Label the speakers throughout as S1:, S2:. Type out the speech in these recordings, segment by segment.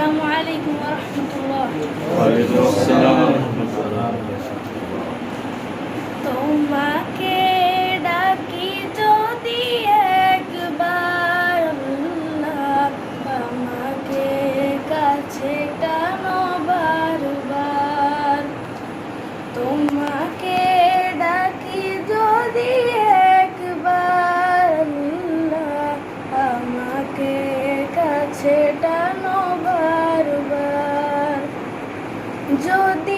S1: আসসালামু আলাইকুম রহমতুল্লাহ
S2: ওয়ালাইকুম আসসালাম ওয়া রাহমাতুল্লাহ।
S1: তোমাকে ডাকি যদি একবার আল্লাহ আমাকে কাছে টানো বারবার তোমাকে ডাকি যদি একবার আল্লাহ আমাকে কাছে টানো যদি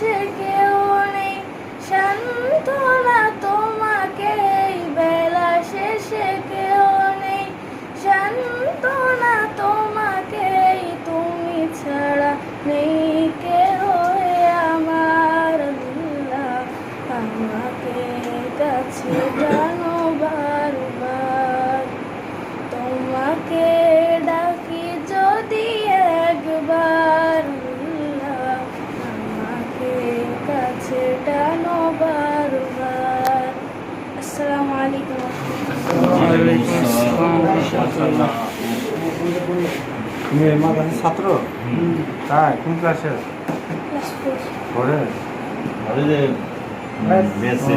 S1: শেষে কেউ নেই সান্ত্বনা তুমি এমা কাছে
S3: ছাত্র? তাই কোন ক্লাসে পড়ে
S2: যে মেসে